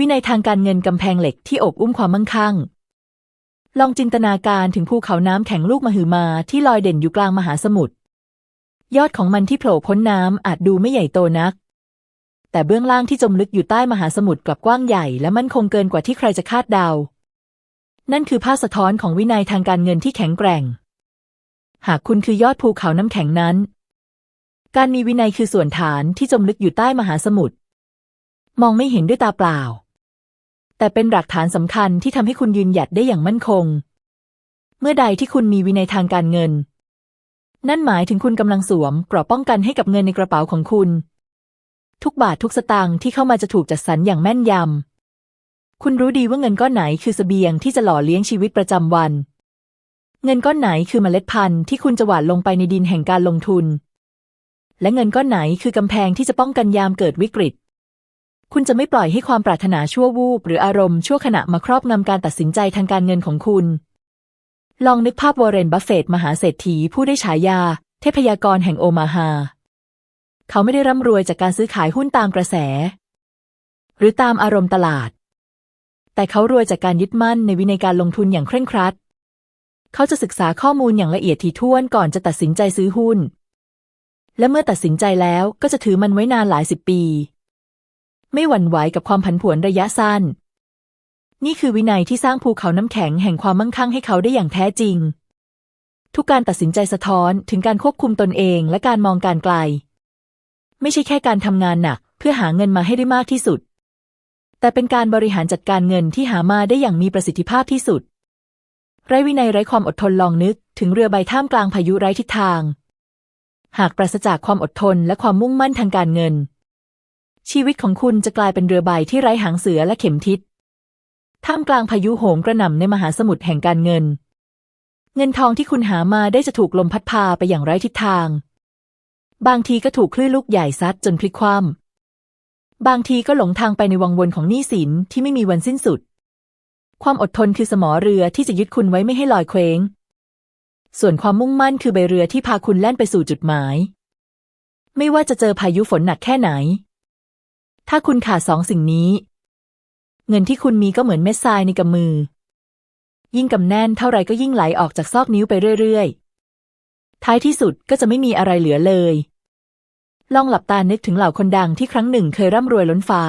วินัยทางการเงินกำแพงเหล็กที่อบอุ้มความมั่งคั่ง ลองจินตนาการถึงภูเขาน้ำแข็งลูกมหึมาที่ลอยเด่นอยู่กลางมหาสมุทร ยอดของมันที่โผล่พ้นน้ำอาจดูไม่ใหญ่โตนัก แต่เบื้องล่างที่จมลึกอยู่ใต้มหาสมุทรกลับกว้างใหญ่และมั่นคงเกินกว่าที่ใครจะคาดเดา นั่นคือภาพสะท้อนของวินัยทางการเงินที่แข็งแกร่ง หากคุณคือยอดภูเขาน้ำแข็งนั้น การมีวินัยคือส่วนฐานที่จมลึกอยู่ใต้มหาสมุทรมองไม่เห็นด้วยตาเปล่า แต่เป็นหลักฐานสำคัญที่ทำให้คุณยืนหยัดได้อย่างมั่นคง เมื่อใดที่คุณมีวินัยทางการเงิน นั่นหมายถึงคุณกำลังสวมเกราะป้องกันให้กับเงินในกระเป๋าของคุณ ทุกบาททุกสตางค์ที่เข้ามาจะถูกจัดสรรอย่างแม่นยำ คุณรู้ดีว่าเงินก้อนไหนคือเสบียงที่จะหล่อเลี้ยงชีวิตประจำวัน เงินก้อนไหนคือเมล็ดพันธุ์ที่คุณจะหว่านลงไปในดินแห่งการลงทุน และเงินก้อนไหนคือกำแพงที่จะป้องกันยามเกิดวิกฤต คุณจะไม่ปล่อยให้ความปรารถนาชั่ววูบหรืออารมณ์ชั่วขณะมาครอบงำการตัดสินใจทางการเงินของคุณ ลองนึกภาพวอร์เรน บัฟเฟตต์มหาเศรษฐีผู้ได้ฉายา เทพยากรแห่งโอมาฮา เขาไม่ได้ร่ำรวยจากการซื้อขายหุ้นตามกระแส หรือตามอารมณ์ตลาด แต่เขารวยจากการยึดมั่นในวินัยการลงทุนอย่างเคร่งครัด เขาจะศึกษาข้อมูลอย่างละเอียดถี่ถ้วนก่อนจะตัดสินใจซื้อหุ้น และเมื่อตัดสินใจแล้วก็จะถือมันไว้นานหลายสิบปี ไม่หวั่นไหวกับความผันผวนระยะสั้น นี่คือวินัยที่สร้างภูเขาน้ำแข็งแห่งความมั่งคั่งให้เขาได้อย่างแท้จริง ทุกการตัดสินใจสะท้อนถึงการควบคุมตนเองและการมองการไกล ไม่ใช่แค่การทำงานหนักเพื่อหาเงินมาให้ได้มากที่สุด แต่เป็นการบริหารจัดการเงินที่หามาได้อย่างมีประสิทธิภาพที่สุด ไร้วินัยไร้ความอดทนลองนึก ถึงเรือใบท่ามกลางพายุไร้ทิศทาง หากปราศจากความอดทนและความมุ่งมั่นทางการเงิน ชีวิตของคุณจะกลายเป็นเรือใบที่ไร้หางเสือและเข็มทิศ ท่ามกลางพายุโหมกระหน่ำในมหาสมุทรแห่งการเงิน เงินทองที่คุณหามาได้จะถูกลมพัดพาไปอย่างไร้ทิศทาง บางทีก็ถูกคลื่นลูกใหญ่ซัดจนพลิกคว่ำบางทีก็หลงทางไปในวังวนของหนี้สินที่ไม่มีวันสิ้นสุด ความอดทนคือสมอเรือที่จะยึดคุณไว้ไม่ให้ลอยเคว้ง ส่วนความมุ่งมั่นคือใบเรือที่พาคุณแล่นไปสู่จุดหมาย ไม่ว่าจะเจอพายุฝนหนักแค่ไหน ถ้าคุณขาดสองสิ่งนี้ เงินที่คุณมีก็เหมือนเม็ดทรายในกำมือ ยิ่งกำแน่นเท่าไรก็ยิ่งไหลออกจากซอกนิ้วไปเรื่อยๆ ท้ายที่สุดก็จะไม่มีอะไรเหลือเลย ลองหลับตานึกถึงเหล่าคนดังที่ครั้งหนึ่งเคยร่ำรวยล้นฟ้า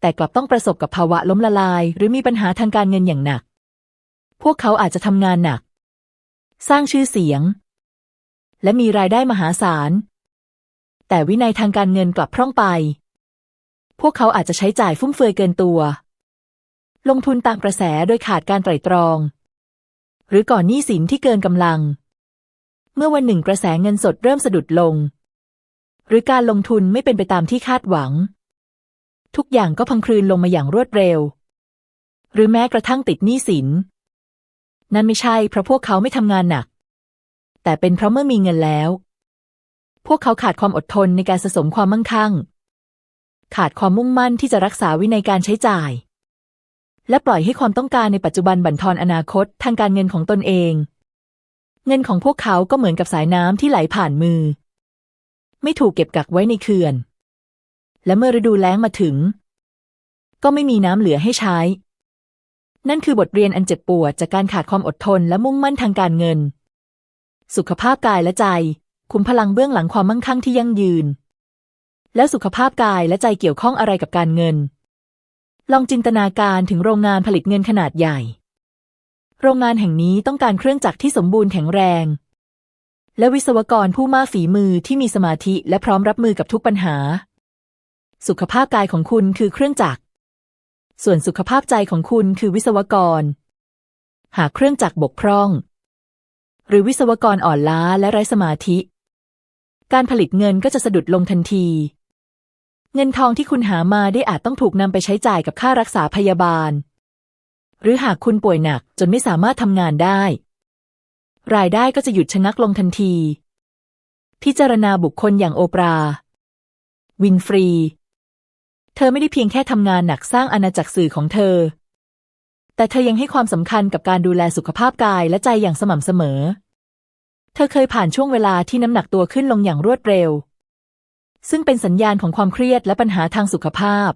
แต่กลับต้องประสบกับภาวะล้มละลาย หรือมีปัญหาทางการเงินอย่างหนัก พวกเขาอาจจะทำงานหนัก สร้างชื่อเสียง และมีรายได้มหาศาลแต่วินัยทางการเงินกลับพร่องไป พวกเขาอาจจะใช้จ่ายฟุ่มเฟือยเกินตัว ลงทุนตามกระแสโดยขาดการไตร่ตรอง หรือก่อนหนี้สินที่เกินกำลัง เมื่อวันหนึ่งกระแสเงินสดเริ่มสะดุดลง หรือการลงทุนไม่เป็นไปตามที่คาดหวัง ทุกอย่างก็พังคลืนลงมาอย่างรวดเร็ว หรือแม้กระทั่งติดหนี้สิน นั่นไม่ใช่เพราะพวกเขาไม่ทำงานหนัก แต่เป็นเพราะเมื่อมีเงินแล้ว พวกเขาขาดความอดทนในการสะสมความมั่งคั่ง ขาดความมุ่งมั่นที่จะรักษาวินัยการใช้จ่าย และปล่อยให้ความต้องการในปัจจุบันบั่นทอนอนาคตทางการเงินของตนเอง เงินของพวกเขาก็เหมือนกับสายน้ำที่ไหลผ่านมือ ไม่ถูกเก็บกักไว้ในเขื่อน และเมื่อฤดูแล้งมาถึง ก็ไม่มีน้ำเหลือให้ใช้ นั่นคือบทเรียนอันเจ็บปวดจากการขาดความอดทนและมุ่งมั่นทางการเงิน สุขภาพกายและใจ คุมพลังเบื้องหลังความมั่งคั่งที่ยั่งยืน แล้วสุขภาพกายและใจเกี่ยวข้องอะไรกับการเงิน ลองจินตนาการถึงโรงงานผลิตเงินขนาดใหญ่ โรงงานแห่งนี้ต้องการเครื่องจักรที่สมบูรณ์แข็งแรง และวิศวกรผู้มากฝีมือที่มีสมาธิและพร้อมรับมือกับทุกปัญหา สุขภาพกายของคุณคือเครื่องจักร ส่วนสุขภาพใจของคุณคือวิศวกร หากเครื่องจักรบกพร่อง หรือวิศวกรอ่อนล้าและไร้สมาธิ การผลิตเงินก็จะสะดุดลงทันที เงินทองที่คุณหามาได้อาจต้องถูกนำไปใช้จ่ายกับค่ารักษาพยาบาล หรือหากคุณป่วยหนักจนไม่สามารถทำงานได้ รายได้ก็จะหยุดชะงักลงทันที พิจารณาบุคคลอย่างโอปรา วินฟรี เธอไม่ได้เพียงแค่ทำงานหนักสร้างอาณาจักรสื่อของเธอ แต่เธอยังให้ความสำคัญกับการดูแลสุขภาพกายและใจอย่างสม่ำเสมอ เธอเคยผ่านช่วงเวลาที่น้ำหนักตัวขึ้นลงอย่างรวดเร็ว ซึ่งเป็นสัญญาณของความเครียดและปัญหาทางสุขภาพ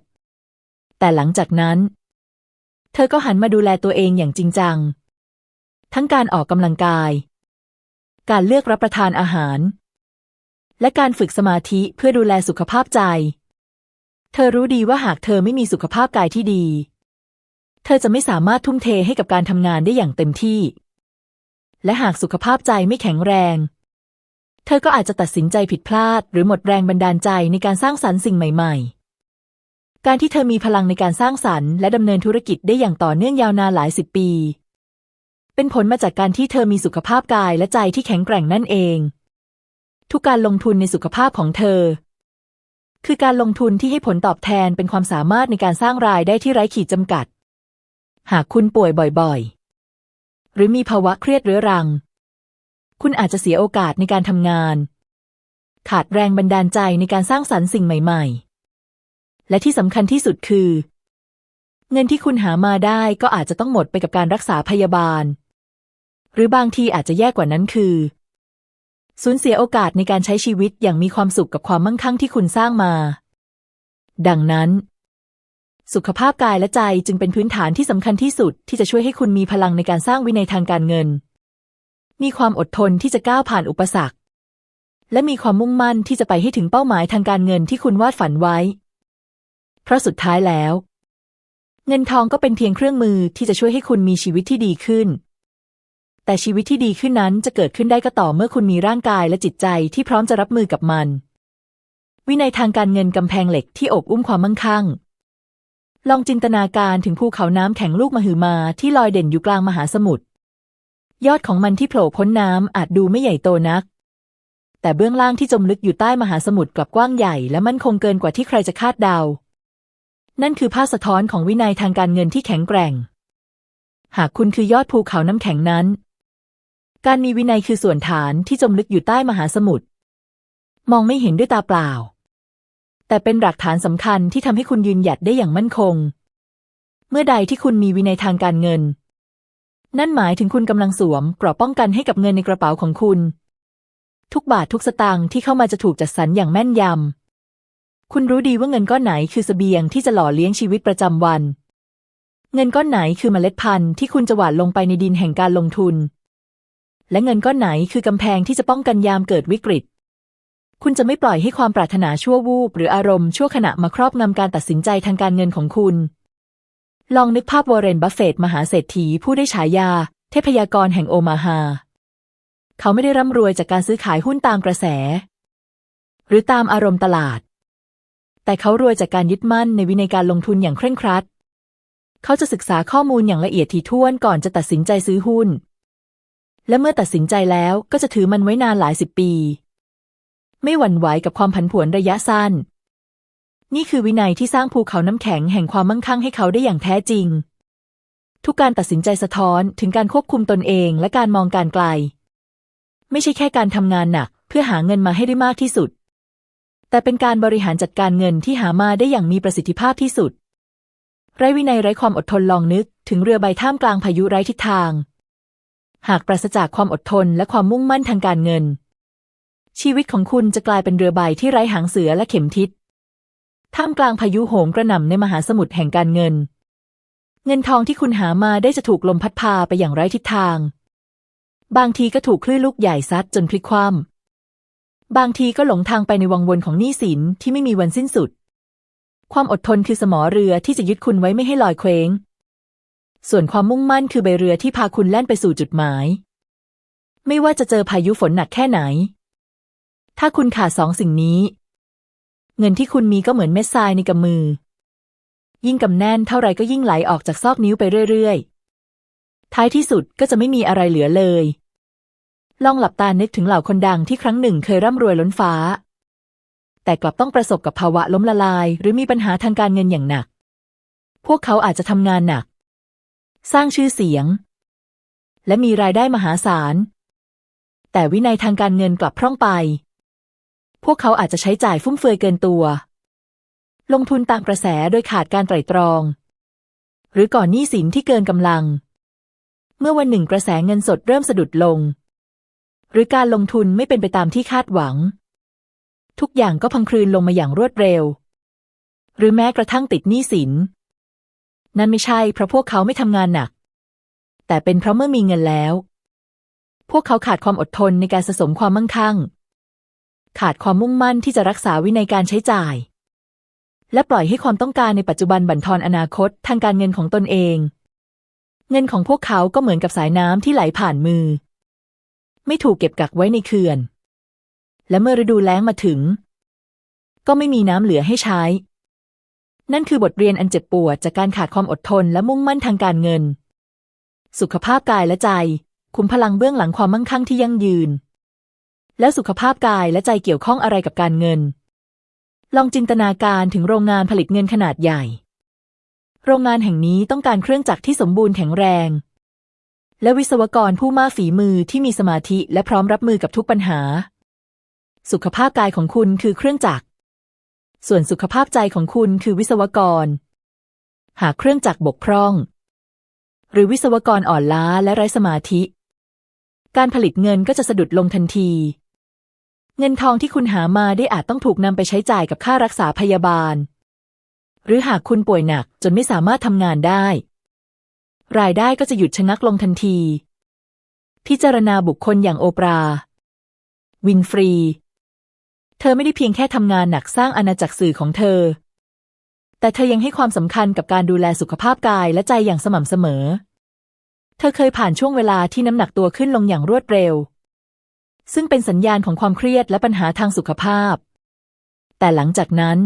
แต่หลังจากนั้น เธอก็หันมาดูแลตัวเองอย่างจริงจัง ทั้งการออกกำลังกาย การเลือกรับประทานอาหาร และการฝึกสมาธิเพื่อดูแลสุขภาพใจ เธอรู้ดีว่าหากเธอไม่มีสุขภาพกายที่ดี เธอจะไม่สามารถทุ่มเทให้กับการทำงานได้อย่างเต็มที่ และหากสุขภาพใจไม่แข็งแรง ธอก็อาจจะตัดสินใจผิดพลาด หรือหมดแรงบันดาลใจในการสร้างสรรค์สิ่งใหม่ ๆ การที่เธอมีพลังในการสร้างสรรค์และดำเนินธุรกิจได้อย่างต่อเนื่องยาวนานหลายสิบปี เป็นผลมาจากการที่เธอมีสุขภาพกายและใจที่แข็งแกร่งนั่นเอง ทุกการลงทุนในสุขภาพของเธอ คือการลงทุนที่ให้ผลตอบแทนเป็นความสามารถในการสร้างรายได้ที่ไร้ขีดจำกัด หากคุณป่วยบ่อยๆ หรือมีภาวะเครียดเรื้อรัง คุณอาจจะเสียโอกาสในการทำงาน ขาดแรงบันดาลใจในการสร้างสรรค์สิ่งใหม่ ๆ และที่สำคัญที่สุดคือ เงินที่คุณหามาได้ก็อาจจะต้องหมดไปกับการรักษาพยาบาล หรือบางทีอาจจะแย่กว่านั้นคือ สูญเสียโอกาสในการใช้ชีวิตอย่างมีความสุขกับความมั่งคั่งที่คุณสร้างมา ดังนั้นสุขภาพกายและใจจึงเป็นพื้นฐานที่สำคัญที่สุดที่จะช่วยให้คุณมีพลังในการสร้างวินัยทางการเงิน มีความอดทนที่จะก้าวผ่านอุปสรรค และมีความมุ่งมั่นที่จะไปให้ถึงเป้าหมายทางการเงินที่คุณวาดฝันไว้ เพราะสุดท้ายแล้ว เงินทองก็เป็นเพียงเครื่องมือที่จะช่วยให้คุณมีชีวิตที่ดีขึ้น แต่ชีวิตที่ดีขึ้นนั้นจะเกิดขึ้นได้ก็ต่อเมื่อคุณมีร่างกายและจิตใจที่พร้อมจะรับมือกับมัน วินัยทางการเงินกำแพงเหล็กที่อบอุ้มความมั่งคั่งลองจินตนาการถึงภูเขาน้ำแข็งลูกมหึมาที่ลอยเด่นอยู่กลางมหาสมุทร ยอดของมันที่โผล่พ้นน้ำอาจดูไม่ใหญ่โตนัก แต่เบื้องล่างที่จมลึกอยู่ใต้มหาสมุทรกลับกว้างใหญ่และมั่นคงเกินกว่าที่ใครจะคาดเดา นั่นคือภาพสะท้อนของวินัยทางการเงินที่แข็งแกร่ง หากคุณคือยอดภูเขาน้ำแข็งนั้น การมีวินัยคือส่วนฐานที่จมลึกอยู่ใต้มหาสมุทร มองไม่เห็นด้วยตาเปล่า แต่เป็นหลักฐานสำคัญที่ทำให้คุณยืนหยัดได้อย่างมั่นคง เมื่อใดที่คุณมีวินัยทางการเงิน นั่นหมายถึงคุณกำลังสวมเกราะป้องกันให้กับเงินในกระเป๋าของคุณ ทุกบาททุกสตางค์ที่เข้ามาจะถูกจัดสรรอย่างแม่นยำ คุณรู้ดีว่าเงินก้อนไหนคือเสบียงที่จะหล่อเลี้ยงชีวิตประจำวัน เงินก้อนไหนคือเมล็ดพันธุ์ที่คุณจะหว่านลงไปในดินแห่งการลงทุน และเงินก้อนไหนคือกำแพงที่จะป้องกันยามเกิดวิกฤต คุณจะไม่ปล่อยให้ความปรารถนาชั่ววูบหรืออารมณ์ชั่วขณะมาครอบงำการตัดสินใจทางการเงินของคุณ ลองนึกภาพวอร์เรนบัฟเฟตต์มหาเศรษฐีผู้ได้ฉายา เทพยากรแห่งโอมาฮา เขาไม่ได้ร่ำรวยจากการซื้อขายหุ้นตามกระแส หรือตามอารมณ์ตลาด แต่เขารวยจากการยึดมั่นในวินัยการลงทุนอย่างเคร่งครัด เขาจะศึกษาข้อมูลอย่างละเอียดถี่ถ้วนก่อนจะตัดสินใจซื้อหุ้น และเมื่อตัดสินใจแล้วก็จะถือมันไว้นานหลายสิบปี ไม่หวั่นไหวกับความผันผวนระยะสั้น นี่คือวินัยที่สร้างภูเขาน้ำแข็งแห่งความมั่งคั่งให้เขาได้อย่างแท้จริง ทุกการตัดสินใจสะท้อนถึงการควบคุมตนเองและการมองการไกล ไม่ใช่แค่การทำงานหนัก เพื่อหาเงินมาให้ได้มากที่สุด แต่เป็นการบริหารจัดการเงินที่หามาได้อย่างมีประสิทธิภาพที่สุด ไร้วินัยไร้ความอดทนลองนึก ถึงเรือใบท่ามกลางพายุไร้ทิศทาง หากปราศจากความอดทนและความมุ่งมั่นทางการเงิน ชีวิตของคุณจะกลายเป็นเรือใบที่ไร้หางเสือและเข็มทิศ ท่ามกลางพายุโหมกระหน่ำในมหาสมุทรแห่งการเงิน เงินทองที่คุณหามาได้จะถูกลมพัดพาไปอย่างไร้ทิศทาง บางทีก็ถูกคลื่นลูกใหญ่ซัดจนพลิกคว่ำบางทีก็หลงทางไปในวังวนของหนี้สินที่ไม่มีวันสิ้นสุด ความอดทนคือสมอเรือที่จะยึดคุณไว้ไม่ให้ลอยเคว้ง ส่วนความมุ่งมั่นคือใบเรือที่พาคุณแล่นไปสู่จุดหมาย ไม่ว่าจะเจอพายุฝนหนักแค่ไหน ถ้าคุณขาดสองสิ่งนี้ เงินที่คุณมีก็เหมือนเม็ดทรายในกำมือ ยิ่งกำแน่นเท่าไรก็ยิ่งไหลออกจากซอกนิ้วไปเรื่อยๆ ท้ายที่สุดก็จะไม่มีอะไรเหลือเลย ลองหลับตานึกถึงเหล่าคนดังที่ครั้งหนึ่งเคยร่ำรวยล้นฟ้า แต่กลับต้องประสบกับภาวะล้มละลาย หรือมีปัญหาทางการเงินอย่างหนัก พวกเขาอาจจะทำงานหนัก สร้างชื่อเสียง และมีรายได้มหาศาลแต่วินัยทางการเงินกลับพร่องไป พวกเขาอาจจะใช้จ่ายฟุ่มเฟือยเกินตัว ลงทุนตามกระแสโดยขาดการไตร่ตรอง หรือก่อนหนี้สินที่เกินกำลัง เมื่อวันหนึ่งกระแสเงินสดเริ่มสะดุดลง หรือการลงทุนไม่เป็นไปตามที่คาดหวัง ทุกอย่างก็พังคลืนลงมาอย่างรวดเร็ว หรือแม้กระทั่งติดหนี้สิน นั่นไม่ใช่เพราะพวกเขาไม่ทำงานหนัก แต่เป็นเพราะเมื่อมีเงินแล้ว พวกเขาขาดความอดทนในการสะสมความมั่งคั่ง ขาดความมุ่งมั่นที่จะรักษาวินัยการใช้จ่าย และปล่อยให้ความต้องการในปัจจุบันบั่นทอนอนาคตทางการเงินของตนเอง เงินของพวกเขาก็เหมือนกับสายน้ำที่ไหลผ่านมือ ไม่ถูกเก็บกักไว้ในเขื่อน และเมื่อฤดูแล้งมาถึง ก็ไม่มีน้ำเหลือให้ใช้ นั่นคือบทเรียนอันเจ็บปวดจากการขาดความอดทนและมุ่งมั่นทางการเงิน สุขภาพกายและใจ คุมพลังเบื้องหลังความมั่งคั่งที่ยั่งยืน แล้วสุขภาพกายและใจเกี่ยวข้องอะไรกับการเงิน ลองจินตนาการถึงโรงงานผลิตเงินขนาดใหญ่ โรงงานแห่งนี้ต้องการเครื่องจักรที่สมบูรณ์แข็งแรง และวิศวกรผู้มากฝีมือที่มีสมาธิและพร้อมรับมือกับทุกปัญหา สุขภาพกายของคุณคือเครื่องจักร ส่วนสุขภาพใจของคุณคือวิศวกร หากเครื่องจักรบกพร่อง หรือวิศวกรอ่อนล้าและไร้สมาธิ การผลิตเงินก็จะสะดุดลงทันที เงินทองที่คุณหามาได้อาจต้องถูกนำไปใช้จ่ายกับค่ารักษาพยาบาล หรือหากคุณป่วยหนักจนไม่สามารถทำงานได้ รายได้ก็จะหยุดชะงักลงทันที พิจารณาบุคคลอย่างโอปรา วินฟรี เธอไม่ได้เพียงแค่ทำงานหนักสร้างอาณาจักรสื่อของเธอ แต่เธอยังให้ความสำคัญกับการดูแลสุขภาพกายและใจอย่างสม่ำเสมอ เธอเคยผ่านช่วงเวลาที่น้ำหนักตัวขึ้นลงอย่างรวดเร็ว ซึ่งเป็นสัญญาณของความเครียดและปัญหาทางสุขภาพ แต่หลังจากนั้น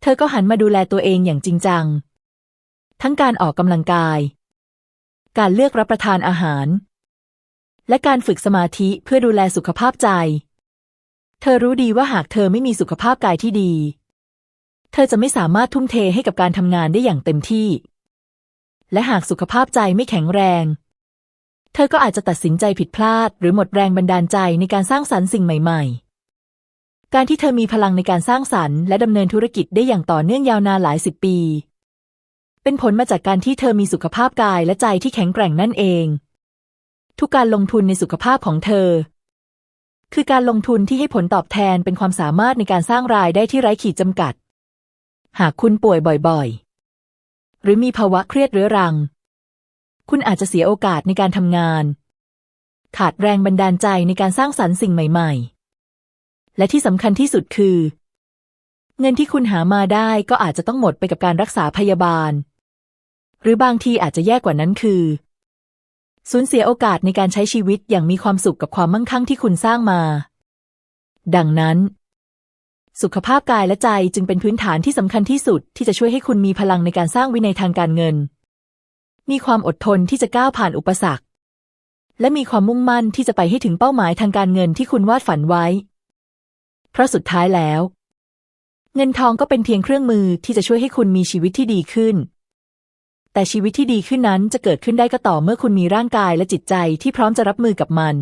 เธอก็หันมาดูแลตัวเองอย่างจริงจัง ทั้งการออกกำลังกาย การเลือกรับประทานอาหาร และการฝึกสมาธิเพื่อดูแลสุขภาพใจ เธอรู้ดีว่าหากเธอไม่มีสุขภาพกายที่ดี เธอจะไม่สามารถทุ่มเทให้กับการทำงานได้อย่างเต็มที่ และหากสุขภาพใจไม่แข็งแรง เธอก็อาจจะตัดสินใจผิดพลาด หรือหมดแรงบันดาลใจในการสร้างสรรค์สิ่งใหม่ ๆ การที่เธอมีพลังในการสร้างสรรค์และดำเนินธุรกิจได้อย่างต่อเนื่องยาวนานหลายสิบปี เป็นผลมาจากการที่เธอมีสุขภาพกายและใจที่แข็งแกร่งนั่นเอง ทุกการลงทุนในสุขภาพของเธอ คือการลงทุนที่ให้ผลตอบแทนเป็นความสามารถในการสร้างรายได้ที่ไร้ขีดจำกัด หากคุณป่วยบ่อยๆ หรือมีภาวะเครียดเรื้อรัง คุณอาจจะเสียโอกาสในการทำงาน ขาดแรงบันดาลใจในการสร้างสรรค์สิ่งใหม่ ๆ และที่สำคัญที่สุดคือ เงินที่คุณหามาได้ก็อาจจะต้องหมดไปกับการรักษาพยาบาล หรือบางทีอาจจะแย่กว่านั้นคือ สูญเสียโอกาสในการใช้ชีวิตอย่างมีความสุขกับความมั่งคั่งที่คุณสร้างมา ดังนั้นสุขภาพกายและใจจึงเป็นพื้นฐานที่สำคัญที่สุดที่จะช่วยให้คุณมีพลังในการสร้างวินัยทางการเงิน มีความอดทนที่จะก้าวผ่านอุปสรรค และมีความมุ่งมั่นที่จะไปให้ถึงเป้าหมายทางการเงินที่คุณวาดฝันไว้ เพราะสุดท้ายแล้ว เงินทองก็เป็นเพียงเครื่องมือที่จะช่วยให้คุณมีชีวิตที่ดีขึ้น แต่ชีวิตที่ดีขึ้นนั้นจะเกิดขึ้นได้ก็ต่อเมื่อคุณมีร่างกายและจิตใจที่พร้อมจะรับมือกับมัน